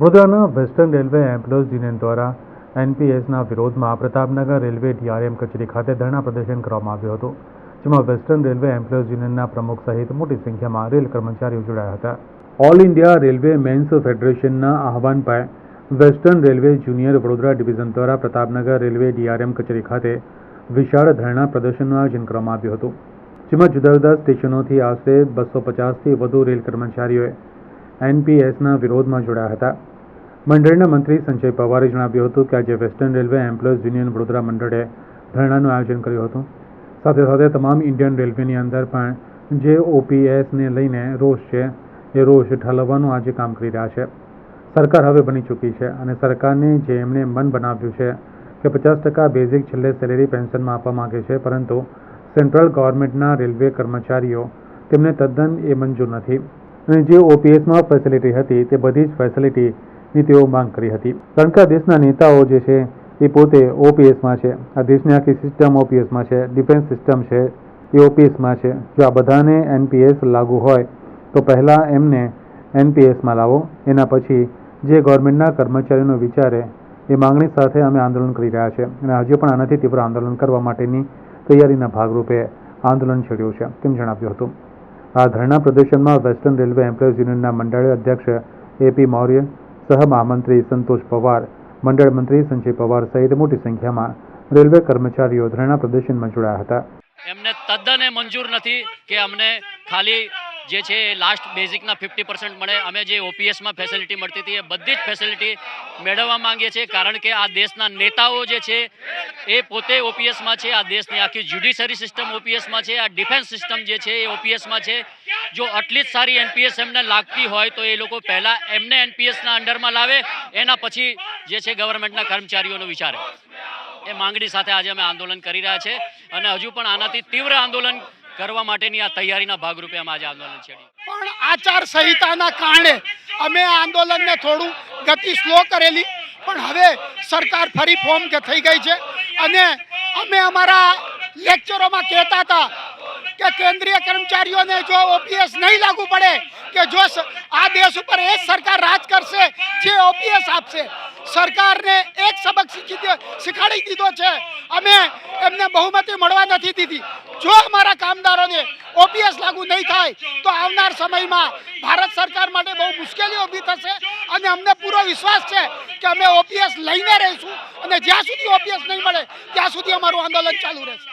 વડોદરાના western railway employees union દ્વારા એનપીએસના વિરોધમાં પ્રતાપનગર રેલવે ડીઆરએમ કચેરી ખાતે ધરણા પ્રદર્શન કરવામાં આવ્યું હતું, જેમાં વેસ્ટર્ન રેલવે એમ્પ્લોયઝ યુનિયનના પ્રમુખ સહિત મોટી સંખ્યામાં રેલ કર્મચારીઓ જોડાયા હતા. ઓલ ઇન્ડિયા રેલવે મેન્સ ફેડરેશનના આહવાન પર western railway junior Vadodara division દ્વારા પ્રતાપનગર રેલવે ડીઆરએમ કચેરી ખાતે વિશાળ ધરણા પ્રદર્શનનું આયોજન કરવામાં આવ્યું હતું, જેમાં જુદા જુદા સ્ટેશનોથી આશરે બસો પચાસથી વધુ રેલ કર્મચારીઓએ એનપીએસના વિરોધમાં જોડાયા હતા. મંડળના મંત્રી સંજય પવારે જણાવ્યું હતું કે આજે western railway employees union Vadodara મંડળે ધરણાનું આયોજન કર્યું હતું. સાથે સાથે તમામ ઇન્ડિયન રેલવેની અંદર પણ જે ઓપીએસને લઈને રોષ છે. એ રોષ ઠાલવવાનું આજે કામ કરી રહ્યા છે. સરકાર હવે બની ચૂકી છે અને સરકારને જે એમણે મન બનાવ્યું છે કે પચાસ ટકા બેઝિક છેલ્લે સેલેરી પેન્શનમાં આપવા માગે છે, પરંતુ સેન્ટ્રલ ગવર્મેન્ટના રેલવે કર્મચારીઓ તેમને તદ્દન એ મંજૂર નથી. અને જે ઓપીએસમાં ફેસિલિટી હતી તે બધી જ ફેસિલિટીની તેઓ માંગ કરી હતી. કારણ દેશના નેતાઓ જે છે, એ પોતે ઓપીએસમાં છે. આ દેશની આખી સિસ્ટમ ઓપીએસમાં છે, ડિફેન્સ સિસ્ટમ છે, એ ઓપીએસમાં છે. જો આ બધાને એનપીએસ લાગુ હોય, તો પહેલાં એમને એનપીએસમાં લાવો. એના પછી જે ગવર્મેન્ટના કર્મચારીઓનો વિચારે, એ માંગણી સાથે અમે આંદોલન કરી રહ્યા છે. અને હજુ પણ આનાથી તીવ્ર આંદોલન કરવા માટેની તૈયારીના ભાગરૂપે આંદોલન છેડ્યું છે. તેમ જણાવ્યું હતું. આ ધરણા પ્રદર્શનમાં વેસ્ટર્ન રેલવે એમ્પ્લોયઝ યુનિયનના મંડળીય અધ્યક્ષ એપી મૌર્ય સહ મહામંત્રી સંતોષ પવાર, મંડળ મંત્રી સંજય પવાર સહિત મોટી સંખ્યામાં રેલવે કર્મચારીઓ ધરણા પ્રદર્શનમાં જોડાયા હતા. એમને તદ્દન મંજૂર નથી કે અમને ખાલી જે છે એ લાસ્ટ બેઝિકના ફિફ્ટી પર્સન્ટ મળે. અમે જે ઓપીએસમાં ફેસિલિટી મળતી હતી એ બધી જ ફેસિલિટી મેળવવા માંગીએ છીએ. કારણ કે આ દેશના નેતાઓ જે છે એ પોતે ઓપીએસમાં છે, આ દેશની આખી જ્યુડિશરી સિસ્ટમ ઓપીએસમાં છે, આ ડિફેન્સ સિસ્ટમ જે છે એ ઓપીએસમાં છે. જો આટલી જ સારી એનપીએસ એમને લાગતી હોય તો એ લોકો પહેલાં એમને એનપીએસના અંડરમાં લાવે, એના પછી જે છે ગવર્મેન્ટના કર્મચારીઓનો વિચારે. એ માંગણી સાથે આજે અમે આંદોલન કરી રહ્યા છે. અને હજુ પણ આનાથી તીવ્ર આંદોલન કરવા માટેની આ તૈયારીના ભાગરૂપે અમે આજે આંદોલન છેડ્યું. પણ આચાર સંહિતાના કારણે અમે આંદોલનને થોડું ગતિ સ્લો કરેલી, પણ હવે સરકાર ફરી ફોર્મ કે થઈ ગઈ છે. અને અમે અમારા લેક્ચરોમાં કહેતા હતા કે કેન્દ્રીય કર્મચારીઓને જો ઓપીએસ નહીં લાગુ પડે, કે જો આ દેશ ઉપર એ સરકાર રાજ કરશે જે ઓપીએસ આપશે. સરકારને એક સબક શીખી શીખવાડી દીધો છે. અમે એમને બહુમતી મળવા નથી દીધી. જો અમારા કામદારોને ઓપીએસ લાગુ નહીં થાય, તો આવનાર સમયમાં ભારત સરકાર માટે બહુ મુશ્કેલી ઊભી થશે અને અમને પૂરો વિશ્વાસ છે કે અમે ઓપીએસ લઈને રહીશું અને જ્યાં સુધી ઓપીએસ નહીં મળે, ત્યાં સુધી અમારું આંદોલન ચાલુ રહેશે.